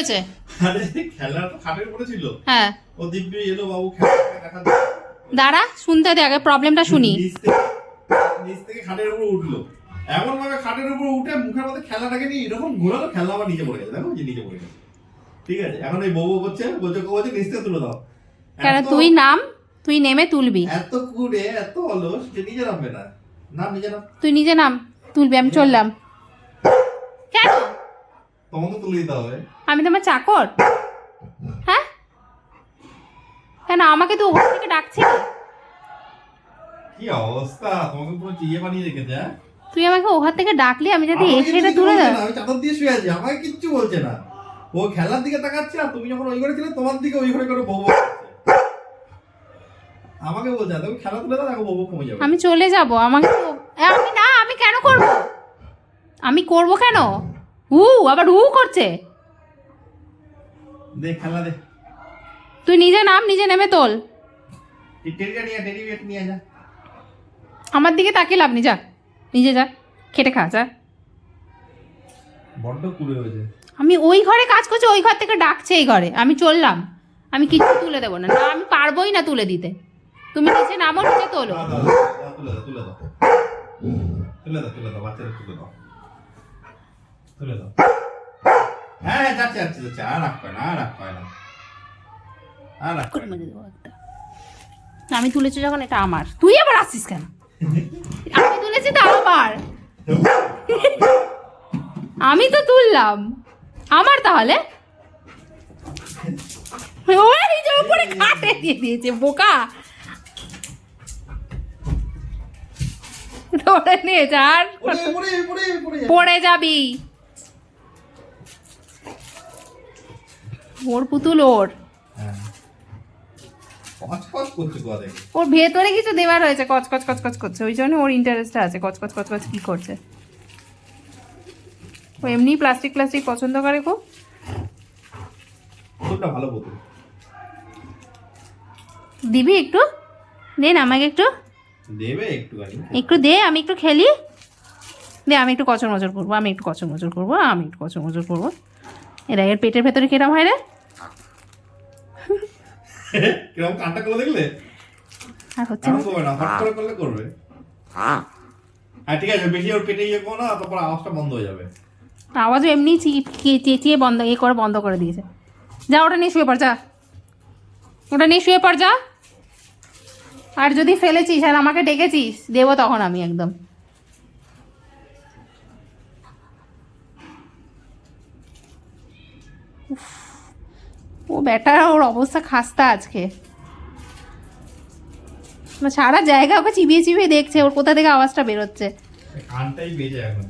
হয়েছে আরে খেলা তো খাটের উপরে ছিল। হ্যাঁ। ও দিব্যি এলো বাবু খেলাটাকে দেখা দাঁড়া শুনতে দে আগে প্রবলেমটা শুনি। নিচ থেকে খাটের উপর উঠল। এমন ভাবে খাটের উপর উঠে মুখের মধ্যে খেলাটাকে নিয়ে এরকম ঘোরালো খেলা আবার নিচে পড়ে গেছে দেখো যে নিচে পড়ে গেছে ঠিক আছে এখন এই বউ বউ করছে বলছে কেউ বলছে নিচ থেকে তুলে দাও। কেন তুই নাম তুই নেমে তুলবি। এত কুড়ে এত অলস যে নিজে নামবে না। নাম নিজে নাম। তুই নিজে নাম তুলবি আমি চললাম। কেন? তোমাকে তুলে দিতে হবে। আমি তোমার চাকর? হ্যাঁ? কেন আমাকে তো ওখান থেকে ডাকছিলি কি অবস্থা? তোমাকে পুরো চিয়ে বানিয়ে রেখেছে হ্যাঁ? তুই আমাকে ওখান থেকে ডাকলি আমি যাতে আমাকে এসে এটা তুলে দেব আমি চাদর দিয়ে শুয়ে আছি আমাকে কিচ্ছু বলছে না। ও খেলার দিকে তাকাচ্ছে আর তুমি যখন ওই ঘরে ছিলে তোমার দিকে ওই ঘরে করে বউ আমাকে বলছে তুমি খেলা তুলে দাও দেখো বউ কমে যাবে। আমি চলে যাব আমাকে আমি না আমি কেন করব? আমি করব কেন? হু আবার হু করছে। দে খেলা দে। তুই নিজে নাম নিজে নেমে তোল। আমার দিকে তাকিয়ে লাভ নি যা। নিজে যা খেটে খা যা। বড্ড কুড়ে হয়েছে। আমি ওই ঘরে কাজ করছি ওই ঘর থেকে ডাকছে এই ঘরে। আমি চললাম। আমি কিছু তুলে দেবো না। না আমি পারবোই না তুলে দিতে। তুমি নিচে নামো নিচে তোলো। তুলে দাও তুলে দাও তুলে দাও। তুলে দাও বাচ্চারা তুলে দাও। তুলে দাও। হ্যাঁ হ্যাঁ যাচ্ছে যাচ্ছে যাচ্ছে। আর রাখ পায় না আর রাখ পায় না। আর রাখ পায় মেরে দেবো একটা। আমি তুলেছি যখন এটা আমার। তুই আবার আসছিস কেন? আমি তুলেছি তো আমার আমি তো তুললাম। আমার তাহলে? ওই যে উপরে খাটে দিয়ে দিয়েছে বোকা। ধরে যা। পড়ে যাবি। ওর পুতুল ওর। হ্যাঁ। ওর ভেতরে কিছু দেওয়ার হয়েছে কচ কচ কচ কচ করছে। ওই জন্য ওর ইন্টারেস্ট আছে কচ কচ কচ কচ কি করছে। ও এমনি প্লাস্টিক প্লাস্টিক পছন্দ করে খুব। ভালো পুতুল। দিবি একটু? দে না আমাকে একটু। দেবে একটুখানি। একটু দে আমি একটু খেলি। দে আমি একটু কচর মচর করব আমি একটু কচর মচর করব আমি একটু কচর মচর করব। এরা এর পেটের ভেতরে কিরম হয় রে? কীরকম কানটা করে দেখলে? আর হচ্ছে না। করবে না হট করে করলে করবে। হ্যাঁ ঠিক আছে বেশি ওর পেটে ইয়ে করো না তারপর আওয়াজটা বন্ধ হয়ে যাবে। আওয়াজও এমনি চি- চেঁচিয়ে বন্ধ এ করে বন্ধ করে দিয়েছে। যা ওটা নিয়ে শুয়ে পড় যা। ওটা নিয়ে শুয়ে পড় যা। আর যদি ফেলেছিস আর আমাকে ডেকেছিস দেবো তখন আমি একদম। ও বেটা, ওর অবস্থা খাস্তা আজকে। সারা জায়গা ওকে চিবিয়ে চিবিয়ে দেখছে, ওর কোথা থেকে আওয়াজটা বেরোচ্ছে। কানটাই বেজে এখন।